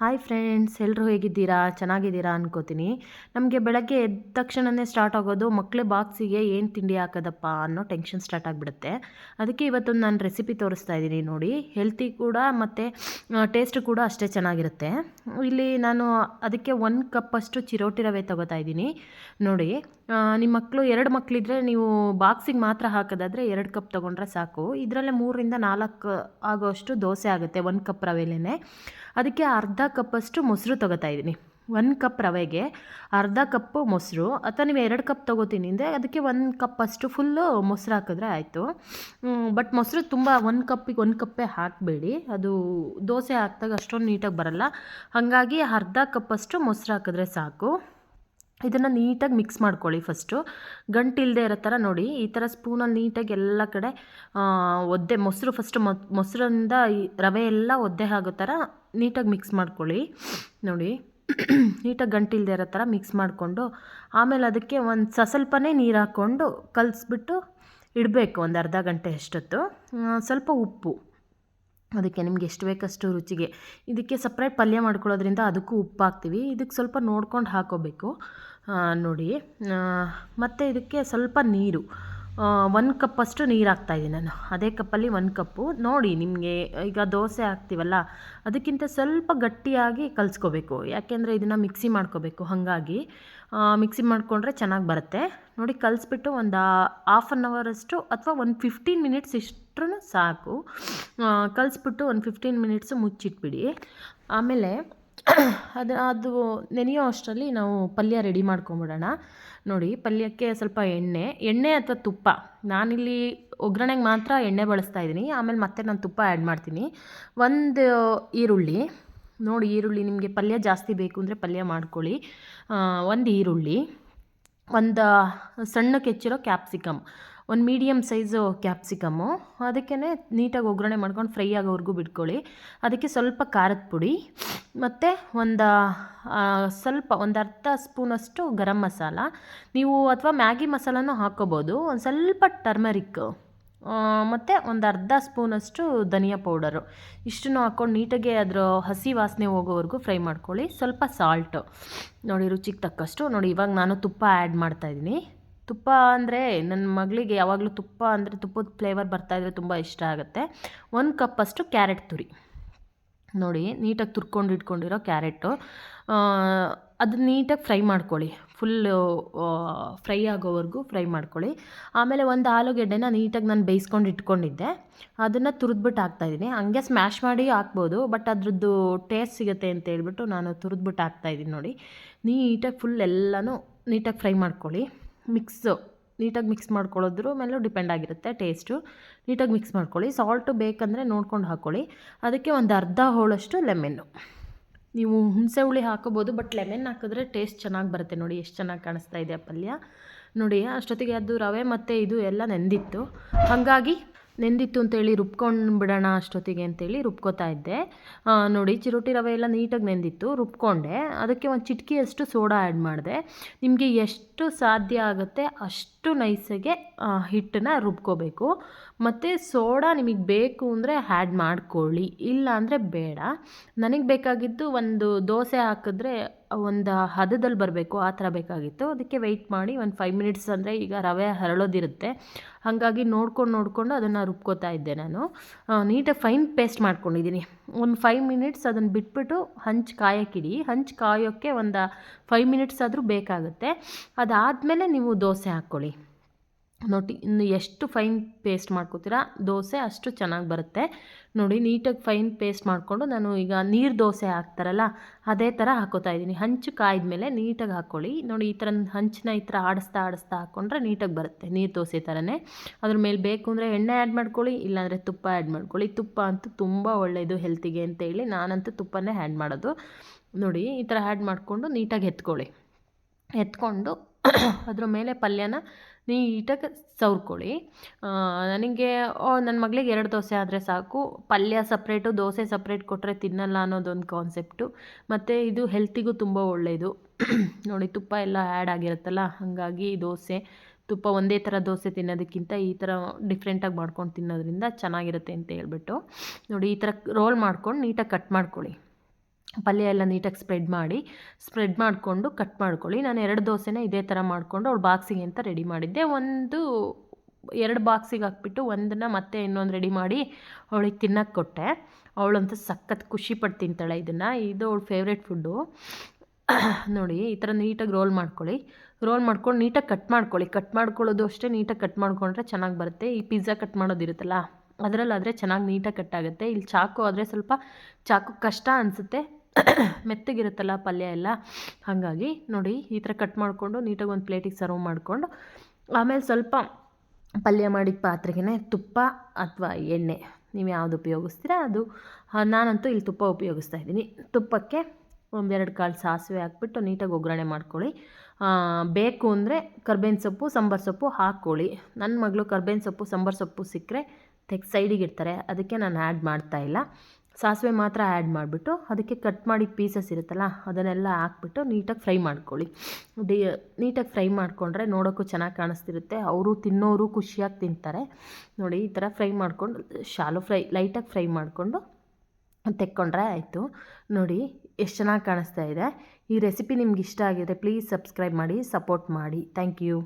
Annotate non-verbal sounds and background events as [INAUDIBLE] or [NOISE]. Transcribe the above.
Hi friends ಎಲ್ಲರೂ ಹೇಗಿದ್ದೀರಾ? ಚೆನ್ನಾಗಿದ್ದೀರಾ ಅನ್ಕೋತೀನಿ. ನಮಗೆ ಬೆಳಗ್ಗೆ ಎದ್ದ ತಕ್ಷಣವೇ ಸ್ಟಾರ್ಟ್ ಆಗೋದು ಮಕ್ಕಳ ಬಾಕ್ಸಿಗೆ ಏನು ತಿಂಡಿ ಹಾಕೋದಪ್ಪ ಅನ್ನೋ ಟೆನ್ಷನ್ ಸ್ಟಾರ್ಟ್ ಆಗಿಬಿಡುತ್ತೆ. ಅದಕ್ಕೆ ಇವತ್ತೊಂದು ನಾನು ರೆಸಿಪಿ ತೋರಿಸ್ತಾ ಇದ್ದೀನಿ ನೋಡಿ. ಹೆಲ್ತಿ ಕೂಡ ಮತ್ತು ಟೇಸ್ಟ್ ಕೂಡ ಅಷ್ಟೇ ಚೆನ್ನಾಗಿರುತ್ತೆ. ಇಲ್ಲಿ ನಾನು ಅದಕ್ಕೆ ಒಂದು ಕಪ್ಪಷ್ಟು ಚಿರೋಟಿ ರವೆ ತಗೋತಾ ಇದ್ದೀನಿ. ನೋಡಿ ನಿಮ್ಮ ಮಕ್ಕಳು ಎರಡು ಮಕ್ಕಳಿದ್ರೆ ನೀವು ಬಾಕ್ಸಿಗೆ ಮಾತ್ರ ಹಾಕೋದಾದರೆ ಎರಡು ಕಪ್ ತೊಗೊಂಡ್ರೆ ಸಾಕು. ಇದರಲ್ಲೇ ಮೂರರಿಂದ ನಾಲ್ಕು ಆಗೋಷ್ಟು ದೋಸೆ ಆಗುತ್ತೆ ಒಂದು ಕಪ್ ರವೆಲೇ ಅದಕ್ಕೆ ಅರ್ಧ ಕಪ್ಪಷ್ಟು ಮೊಸರು ತೊಗೋತಾ ಇದ್ದೀನಿ. ಒಂದು ಕಪ್ ರವೆಗೆ ಅರ್ಧ ಕಪ್ಪು ಮೊಸರು ಅಥವಾ ನೀವು ಎರಡು ಕಪ್ ತೊಗೋತೀನಿ. ಅಂದರೆ ಅದಕ್ಕೆ ಒಂದು ಕಪ್ ಅಷ್ಟು ಫುಲ್ಲು ಮೊಸರು ಹಾಕಿದ್ರೆ ಆಯಿತು. ಬಟ್ ಮೊಸರು ತುಂಬ ಒಂದು ಕಪ್ಪಿಗೆ ಒಂದು ಕಪ್ಪೇ ಹಾಕಬೇಡಿ. ಅದು ದೋಸೆ ಹಾಕಿದಾಗ ಅಷ್ಟೊಂದು ನೀಟಾಗಿ ಬರಲ್ಲ. ಹಾಗಾಗಿ ಅರ್ಧ ಕಪ್ಪಷ್ಟು ಮೊಸರು ಹಾಕಿದ್ರೆ ಸಾಕು. ಇದನ್ನು ನೀಟಾಗಿ ಮಿಕ್ಸ್ ಮಾಡ್ಕೊಳ್ಳಿ ಫಸ್ಟು ಗಂಟಿಲ್ಲದೆ ಇರೋ ಥರ ನೋಡಿ. ಈ ಥರ ಸ್ಪೂನಲ್ಲಿ ನೀಟಾಗಿ ಎಲ್ಲ ಕಡೆ ಒದ್ದೆ, ಮೊಸರು ಫಸ್ಟು ಮೊಸರಿಂದ ರವೆ ಎಲ್ಲ ಒದ್ದೆ ಆಗೋ ಥರ ನೀಟಾಗಿ ಮಿಕ್ಸ್ ಮಾಡ್ಕೊಳ್ಳಿ. ನೋಡಿ. ನೀಟಾಗಿ ಗಂಟಿಲ್ದೇ ಇರೋ ಥರ ಮಿಕ್ಸ್ ಮಾಡಿಕೊಂಡು ಆಮೇಲೆ ಅದಕ್ಕೆ ಒಂದು ಸ್ವಲ್ಪನೇ ನೀರು ಹಾಕ್ಕೊಂಡು ಕಲಿಸ್ಬಿಟ್ಟು ಇಡಬೇಕು ಒಂದು ಅರ್ಧ ಗಂಟೆ ಅಷ್ಟೊತ್ತು. ಸ್ವಲ್ಪ ಉಪ್ಪು. ಅದಕ್ಕೆ ನಿಮ್ಗೆ ಎಷ್ಟು ಬೇಕಷ್ಟು ರುಚಿಗೆ. ಇದಕ್ಕೆ ಸಪ್ರೇಟ್ ಪಲ್ಯ ಮಾಡ್ಕೊಳ್ಳೋದ್ರಿಂದ ಅದಕ್ಕೂ ಉಪ್ಪು ಹಾಕ್ತೀವಿ. ಇದಕ್ಕೆ ಸ್ವಲ್ಪ ನೋಡ್ಕೊಂಡು ಹಾಕೋಬೇಕು. ನೋಡಿ. ಮತ್ತು ಇದಕ್ಕೆ ಸ್ವಲ್ಪ ನೀರು. ಒಂದು ಕಪ್ಪಷ್ಟು ನೀರು ಹಾಕ್ತಾಯಿದ್ದೀನಿ ನಾನು. ಅದೇ ಕಪ್ಪಲ್ಲಿ ಒಂದು ಕಪ್ಪು ನೋಡಿ ನಿಮಗೆ, ಈಗ ದೋಸೆ ಹಾಕ್ತೀವಲ್ಲ, ಅದಕ್ಕಿಂತ ಸ್ವಲ್ಪ ಗಟ್ಟಿಯಾಗಿ ಕಲಿಸ್ಕೋಬೇಕು. ಯಾಕೆಂದರೆ ಇದನ್ನು ಮಿಕ್ಸಿ ಮಾಡ್ಕೋಬೇಕು, ಹಾಗಾಗಿ. ಮಿಕ್ಸಿ ಮಾಡಿಕೊಂಡ್ರೆ ಚೆನ್ನಾಗಿ ಬರುತ್ತೆ. ನೋಡಿ ಕಲಿಸ್ಬಿಟ್ಟು ಒಂದು ಹಾಫ್ ಆನ್ ಅವರಷ್ಟು ಅಥವಾ ಒಂದು ಫಿಫ್ಟೀನ್ ಮಿನಿಟ್ಸ್ ಇಷ್ಟರೂ ಸಾಕು. ಕಲಿಸ್ಬಿಟ್ಟು ಒಂದು ಫಿಫ್ಟೀನ್ ಮಿನಿಟ್ಸು ಮುಚ್ಚಿಟ್ಬಿಡಿ. ಆಮೇಲೆ ಅದು ಅದು ನೆನೆಯೋ ಅಷ್ಟರಲ್ಲಿ ನಾವು ಪಲ್ಯ ರೆಡಿ ಮಾಡ್ಕೊಂಬಿಡೋಣ. ನೋಡಿ, ಪಲ್ಯಕ್ಕೆ ಸ್ವಲ್ಪ ಎಣ್ಣೆ ಎಣ್ಣೆ ಅಥವಾ ತುಪ್ಪ. ನಾನಿಲ್ಲಿ ಒಗ್ಗರಣೆಗೆ ಮಾತ್ರ ಎಣ್ಣೆ ಬಳಸ್ತಾ ಇದ್ದೀನಿ. ಆಮೇಲೆ ಮತ್ತೆ ನಾನು ತುಪ್ಪ ಆ್ಯಡ್ ಮಾಡ್ತೀನಿ. ಒಂದು ಈರುಳ್ಳಿ. ನೋಡಿ, ಈರುಳ್ಳಿ ನಿಮಗೆ ಪಲ್ಯ ಜಾಸ್ತಿ ಬೇಕು ಅಂದರೆ ಪಲ್ಯ ಮಾಡ್ಕೊಳ್ಳಿ. ಒಂದು ಈರುಳ್ಳಿ. ಒಂದು ಸಣ್ಣಕ್ಕೆ ಹೆಚ್ಚಿರೋ ಕ್ಯಾಪ್ಸಿಕಮ್. ಒಂದು ಮೀಡಿಯಮ್ ಸೈಜು ಕ್ಯಾಪ್ಸಿಕಮ್ಮು ಅದಕ್ಕೇ ನೀಟಾಗಿ ಒಗ್ಗರಣೆ ಮಾಡ್ಕೊಂಡು ಫ್ರೈ ಆಗೋವರೆಗೂ ಬಿಟ್ಕೊಳ್ಳಿ. ಅದಕ್ಕೆ ಸ್ವಲ್ಪ ಖಾರದ ಪುಡಿ, ಮತ್ತು ಒಂದು ಸ್ವಲ್ಪ ಒಂದು ಅರ್ಧ ಸ್ಪೂನಷ್ಟು ಗರಂ ಮಸಾಲ. ನೀವು ಅಥವಾ ಮ್ಯಾಗಿ ಮಸಾಲನೂ ಹಾಕ್ಕೋಬೋದು ಒಂದು ಸ್ವಲ್ಪ ಟರ್ಮರಿಕ್ ಮತ್ತು ಒಂದು ಅರ್ಧ ಸ್ಪೂನಷ್ಟು ಧನಿಯಾ ಪೌಡರು. ಇಷ್ಟನ್ನು ಹಾಕ್ಕೊಂಡು ನೀಟಾಗಿ ಅದರ ಹಸಿ ವಾಸನೆ ಹೋಗೋವರೆಗೂ ಫ್ರೈ ಮಾಡ್ಕೊಳ್ಳಿ. ಸ್ವಲ್ಪ ಸಾಲ್ಟು ನೋಡಿ ರುಚಿಗೆ ತಕ್ಕಷ್ಟು. ನೋಡಿ ಇವಾಗ ನಾನು ತುಪ್ಪ ಆ್ಯಡ್ ಮಾಡ್ತಾಯಿದ್ದೀನಿ ತುಪ್ಪ ಅಂದರೆ ನನ್ನ ಮಗಳಿಗೆ ಯಾವಾಗಲೂ ತುಪ್ಪ ಅಂದರೆ ತುಪ್ಪದ ಫ್ಲೇವರ್ ಬರ್ತಾಯಿದ್ರೆ ತುಂಬ ಇಷ್ಟ ಆಗುತ್ತೆ. ಒಂದು ಕಪ್ಪಷ್ಟು ಕ್ಯಾರೆಟ್ ತುರಿ. ನೋಡಿ, ನೀಟಾಗಿ ತುರ್ಕೊಂಡು ಇಟ್ಕೊಂಡಿರೋ ಕ್ಯಾರೆಟು ಅದನ್ನ ನೀಟಾಗಿ ಫ್ರೈ ಮಾಡ್ಕೊಳ್ಳಿ. ಫುಲ್ಲು ಫ್ರೈ ಆಗೋವರೆಗೂ ಫ್ರೈ ಮಾಡ್ಕೊಳ್ಳಿ. ಆಮೇಲೆ ಒಂದು ಆಲೂಗೆಡ್ಡೆನ ನೀಟಾಗಿ ನಾನು ಬೇಯಿಸ್ಕೊಂಡು ಇಟ್ಕೊಂಡಿದ್ದೆ. ಅದನ್ನು ತುರಿದ್ಬಿಟ್ಟು ಹಾಕ್ತಾಯಿದ್ದೀನಿ ಹಂಗೆ ಸ್ಮ್ಯಾಶ್ ಮಾಡಿ ಹಾಕ್ಬೋದು ಬಟ್ ಅದರದ್ದು ಟೇಸ್ಟ್ ಸಿಗುತ್ತೆ ಅಂತ ಹೇಳ್ಬಿಟ್ಟು ನಾನು ತುರಿದ್ಬಿಟ್ಟು ಹಾಕ್ತಾಯಿದ್ದೀನಿ ನೋಡಿ. ನೀಟಾಗಿ ಫುಲ್ ಎಲ್ಲನೂ ನೀಟಾಗಿ ಫ್ರೈ ಮಾಡ್ಕೊಳ್ಳಿ. ಮಿಕ್ಸು, ನೀಟಾಗಿ ಮಿಕ್ಸ್ ಮಾಡ್ಕೊಳ್ಳೋದ್ರ ಮೇಲೂ ಡಿಪೆಂಡ್ ಆಗಿರುತ್ತೆ ಟೇಸ್ಟು. ನೀಟಾಗಿ ಮಿಕ್ಸ್ ಮಾಡ್ಕೊಳ್ಳಿ. ಸಾಲ್ಟು ಬೇಕಂದರೆ ನೋಡ್ಕೊಂಡು ಹಾಕ್ಕೊಳ್ಳಿ ಅದಕ್ಕೆ ಒಂದು ಅರ್ಧ ಹೋಳಷ್ಟು ಲೆಮೆನ್ನು. ನೀವು ಹುಣಸೆ ಹುಳಿ ಹಾಕೋಬೋದು, ಬಟ್ ಲೆಮೆನ್ ಹಾಕಿದ್ರೆ ಟೇಸ್ಟ್ ಚೆನ್ನಾಗಿ ಬರುತ್ತೆ ನೋಡಿ, ಎಷ್ಟು ಚೆನ್ನಾಗಿ ಕಾಣಿಸ್ತಾ ಇದೆ ಪಲ್ಯ. ನೋಡಿ, ಅಷ್ಟೊತ್ತಿಗೆ ಅದು ರವೆ ಮತ್ತು ಇದು ಎಲ್ಲ ನೆಂದಿತ್ತು. ಹಾಗಾಗಿ ನೆಂದಿತ್ತು ಅಂತೇಳಿ ರುಬ್ಕೊಂಡು ಬಿಡೋಣ ಅಷ್ಟೊತ್ತಿಗೆ ಅಂತೇಳಿ ರುಬ್ಕೋತಾ ಇದ್ದೆ. ನೋಡಿ ಚಿರೋಟಿ ರವೆ ಎಲ್ಲ ನೀಟಾಗಿ ನೆಂದಿತ್ತು, ರುಬ್ಕೊಂಡೆ. ಅದಕ್ಕೆ ಒಂದು ಚಿಟಕಿಯಷ್ಟು ಸೋಡಾ ಆ್ಯಡ್ ಮಾಡಿದೆ. ನಿಮಗೆ ಎಷ್ಟು ಸಾಧ್ಯ ಆಗುತ್ತೆ ಅಷ್ಟು ನೈಸಾಗೆ ಹಿಟ್ಟನ್ನ ರುಬ್ಕೋಬೇಕು. ಮತ್ತು ಸೋಡಾ ನಿಮಗೆ ಬೇಕು ಅಂದರೆ ಆ್ಯಡ್ ಮಾಡ್ಕೊಳ್ಳಿ, ಇಲ್ಲ ಅಂದರೆ ಬೇಡ. ನನಗೆ ಬೇಕಾಗಿದ್ದು ಒಂದು ದೋಸೆ ಹಾಕಿದ್ರೆ ಒಂದು ಹದದಲ್ಲಿ ಬರಬೇಕು, ಆ ಥರ ಬೇಕಾಗಿತ್ತು. ಅದಕ್ಕೆ ವೆಯ್ಟ್ ಮಾಡಿ ಒಂದು ಫೈವ್ ಮಿನಿಟ್ಸ್ ಅಂದರೆ ಈಗ ರವೆ ಹರಳೋದಿರುತ್ತೆ. ಹಾಗಾಗಿ ನೋಡ್ಕೊಂಡು ನೋಡಿಕೊಂಡು ಅದನ್ನು ರುಬ್ಕೋತಾ ಇದ್ದೆ ನಾನು. ನೀಟಾಗಿ ಫೈನ್ ಪೇಸ್ಟ್ ಮಾಡ್ಕೊಂಡಿದ್ದೀನಿ. ಒಂದು ಫೈವ್ ಮಿನಿಟ್ಸ್ ಅದನ್ನು ಬಿಟ್ಬಿಟ್ಟು ಹಂಚು ಕಾಯೋಕ್ಕಿಡಿ. ಹಂಚು ಕಾಯೋಕ್ಕೆ ಒಂದು ಫೈವ್ ಮಿನಿಟ್ಸ್ ಆದರೂ ಬೇಕಾಗುತ್ತೆ. ಅದಾದಮೇಲೆ ನೀವು ದೋಸೆ ಹಾಕ್ಕೊಳ್ಳಿ. ನೋಡಿ, ಇನ್ನು ಎಷ್ಟು ಫೈನ್ ಪೇಸ್ಟ್ ಮಾಡ್ಕೋತೀರಾ? ದೋಸೆ ಅಷ್ಟು ಚೆನ್ನಾಗಿ ಬರುತ್ತೆ. ನೋಡಿ, ನೀಟಾಗಿ ಫೈನ್ ಪೇಸ್ಟ್ ಮಾಡಿಕೊಂಡು ನಾನು ಈಗ ನೀರು ದೋಸೆ ಹಾಕ್ತಾರಲ್ಲ, ಅದೇ ಥರ ಹಾಕೋತಾ ಇದ್ದೀನಿ. ಹಂಚು ಕಾಯ್ದ ಮೇಲೆ ನೀಟಾಗಿ ಹಾಕ್ಕೊಳ್ಳಿ ನೋಡಿ, ಈ ಥರ ಹಂಚನ್ನ ಈ ಥರ ಆಡಿಸ್ತಾ ಆಡಿಸ್ತಾ ಹಾಕ್ಕೊಂಡ್ರೆ ನೀಟಾಗಿ ಬರುತ್ತೆ ನೀರು ದೋಸೆ ಥರನೇ ಅದ್ರ ಮೇಲೆ ಬೇಕು ಅಂದರೆ ಎಣ್ಣೆ ಆ್ಯಡ್ ಮಾಡ್ಕೊಳ್ಳಿ, ಇಲ್ಲಾಂದರೆ ತುಪ್ಪ ಆ್ಯಡ್ ಮಾಡ್ಕೊಳ್ಳಿ. ತುಪ್ಪ ಅಂತೂ ತುಂಬ ಒಳ್ಳೆಯದು ಹೆಲ್ತಿಗೆ ಅಂತೇಳಿ ನಾನಂತೂ ತುಪ್ಪನೇ ಆ್ಯಡ್ ಮಾಡೋದು. ನೋಡಿ, ಈ ಥರ ಆ್ಯಡ್ ಮಾಡಿಕೊಂಡು ನೀಟಾಗಿ ಎತ್ಕೊಳ್ಳಿ. ಎತ್ಕೊಂಡು [COUGHS] ಅದ್ರ ಮೇಲೆ ಪಲ್ಯನ ನೀಟಾಗಿ ಸವ್ರ್ಕೊಳ್ಳಿ. ನನಗೆ ನನ್ನ ಮಗಳಿಗೆ ಎರಡು ದೋಸೆ ಆದರೆ ಸಾಕು. ಪಲ್ಯ ಸಪ್ರೇಟು, ದೋಸೆ ಸಪ್ರೇಟ್ ಕೊಟ್ಟರೆ ತಿನ್ನಲ್ಲ ಅನ್ನೋದೊಂದು ಕಾನ್ಸೆಪ್ಟು ಮತ್ತು ಇದು ಹೆಲ್ತಿಗೂ ತುಂಬ ಒಳ್ಳೆಯದು [COUGHS] ನೋಡಿ, ತುಪ್ಪ ಎಲ್ಲ ಆ್ಯಡ್ ಆಗಿರುತ್ತಲ್ಲ, ಹಾಗಾಗಿ ದೋಸೆ, ತುಪ್ಪ ಒಂದೇ ಥರ ದೋಸೆ ತಿನ್ನೋದಕ್ಕಿಂತ ಈ ಥರ ಡಿಫ್ರೆಂಟಾಗಿ ಮಾಡ್ಕೊಂಡು ತಿನ್ನೋದ್ರಿಂದ ಚೆನ್ನಾಗಿರುತ್ತೆ ಅಂತ ಹೇಳ್ಬಿಟ್ಟು. ನೋಡಿ, ಈ ಥರ ರೋಲ್ ಮಾಡ್ಕೊಂಡು ನೀಟಾಗಿ ಕಟ್ ಮಾಡ್ಕೊಳ್ಳಿ. ಪಲ್ಯ ಎಲ್ಲ ನೀಟಾಗಿ ಸ್ಪ್ರೆಡ್ ಮಾಡಿ, ಸ್ಪ್ರೆಡ್ ಮಾಡಿಕೊಂಡು ಕಟ್ ಮಾಡ್ಕೊಳ್ಳಿ. ನಾನು ಎರಡು ದೋಸೆನ ಇದೇ ಥರ ಮಾಡಿಕೊಂಡು ಅವ್ಳು ಬಾಕ್ಸಿಗೆ ಅಂತ ರೆಡಿ ಮಾಡಿದ್ದೆ. ಒಂದು, ಎರಡು ಬಾಕ್ಸಿಗೆ ಹಾಕ್ಬಿಟ್ಟು ಒಂದನ್ನು ಮತ್ತೆ ಇನ್ನೊಂದು ರೆಡಿ ಮಾಡಿ ಅವಳಿಗೆ ತಿನ್ನೋಕ್ಕೆ ಕೊಟ್ಟೆ. ಅವಳಂತೂ ಸಖತ್ ಖುಷಿ ಪಟ್ಟು ತಿಂತಾಳೆ ಇದನ್ನು. ಇದು ಅವಳು ಫೇವ್ರೇಟ್ ಫುಡ್ಡು ನೋಡಿ, ಈ ಥರ ನೀಟಾಗಿ ರೋಲ್ ಮಾಡ್ಕೊಳ್ಳಿ. ರೋಲ್ ಮಾಡ್ಕೊಂಡು ನೀಟಾಗಿ ಕಟ್ ಮಾಡ್ಕೊಳ್ಳಿ. ಕಟ್ ಮಾಡ್ಕೊಳ್ಳೋದು ಅಷ್ಟೇ ನೀಟಾಗಿ ಕಟ್ ಮಾಡ್ಕೊಂಡ್ರೆ ಚೆನ್ನಾಗಿ ಬರುತ್ತೆ. ಈ ಪಿಜ್ಜಾ ಕಟ್ ಮಾಡೋದಿರುತ್ತಲ್ಲ ಅದರಲ್ಲಾದರೆ ಚೆನ್ನಾಗಿ ನೀಟಾಗಿ ಕಟ್ ಆಗುತ್ತೆ. ಇಲ್ಲಿ ಚಾಕು ಆದರೆ ಸ್ವಲ್ಪ ಚಾಕು ಕಷ್ಟ ಅನಿಸುತ್ತೆ. ಮೆತ್ತಗಿರುತ್ತಲ್ಲ ಪಲ್ಯ ಎಲ್ಲ? ಹಾಗಾಗಿ ನೋಡಿ ಈ ಥರ ಕಟ್ ಮಾಡಿಕೊಂಡು ನೀಟಾಗಿ ಒಂದು ಪ್ಲೇಟಿಗೆ ಸರ್ವ್ ಮಾಡಿಕೊಂಡು, ಆಮೇಲೆ ಸ್ವಲ್ಪ ಪಲ್ಯ ಮಾಡಿದ ಪಾತ್ರೆಗೆ ತುಪ್ಪ ಅಥವಾ ಎಣ್ಣೆ. ನೀವು ಯಾವುದು ಉಪಯೋಗಿಸ್ತೀರಾ ಅದು? ನಾನಂತೂ ಇಲ್ಲಿ ತುಪ್ಪ ಉಪಯೋಗಿಸ್ತಾ ಇದ್ದೀನಿ. ತುಪ್ಪಕ್ಕೆ ಒಂದೆರಡು ಕಾಳು ಸಾಸಿವೆ ಹಾಕ್ಬಿಟ್ಟು ನೀಟಾಗಿ ಒಗ್ಗರಣೆ ಮಾಡ್ಕೊಳ್ಳಿ. ಬೇಕು ಅಂದರೆ ಕರ್ಬೇವಿನ ಸೊಪ್ಪು, ಸಾಂಬಾರು ಸೊಪ್ಪು ಹಾಕ್ಕೊಳ್ಳಿ. ನನ್ನ ಮಗಳು ಕರ್ಬೇವಿನ ಸೊಪ್ಪು, ಸಾಂಬಾರು ಸೊಪ್ಪು ಸಿಕ್ಕರೆ ತೆಗ್ ಸೈಡಿಗೆ ಇಡ್ತಾರೆ. ಅದಕ್ಕೆ ನಾನು ಆ್ಯಡ್ ಮಾಡ್ತಾ ಇಲ್ಲ. ಸಾಸಿವೆ ಮಾತ್ರ ಆ್ಯಡ್ ಮಾಡಿಬಿಟ್ಟು ಅದಕ್ಕೆ ಕಟ್ ಮಾಡಿದ ಪೀಸಸ್ ಇರುತ್ತಲ್ಲ, ಅದನ್ನೆಲ್ಲ ಹಾಕ್ಬಿಟ್ಟು ನೀಟಾಗಿ ಫ್ರೈ ಮಾಡ್ಕೊಳ್ಳಿ. ಡಿ, ನೀಟಾಗಿ ಫ್ರೈ ಮಾಡಿಕೊಂಡ್ರೆ ನೋಡೋಕ್ಕೂ ಚೆನ್ನಾಗಿ ಕಾಣಿಸ್ತಿರುತ್ತೆ. ಅವರು ತಿನ್ನೋರು ಖುಷಿಯಾಗಿ ತಿಂತಾರೆ. ನೋಡಿ, ಈ ಥರ ಫ್ರೈ ಮಾಡಿಕೊಂಡು ಶಾಲು ಫ್ರೈ ಲೈಟಾಗಿ ಫ್ರೈ ಮಾಡಿಕೊಂಡು ತೆಕ್ಕೊಂಡ್ರೆ ಆಯಿತು. ನೋಡಿ, ಎಷ್ಟು ಚೆನ್ನಾಗಿ ಕಾಣಿಸ್ತಾ ಇದೆ. ಈ ರೆಸಿಪಿ ನಿಮ್ಗೆ ಇಷ್ಟ ಆಗಿದ್ರೆ ಪ್ಲೀಸ್ ಸಬ್ಸ್ಕ್ರೈಬ್ ಮಾಡಿ ಸಪೋರ್ಟ್ ಮಾಡಿ. Thank you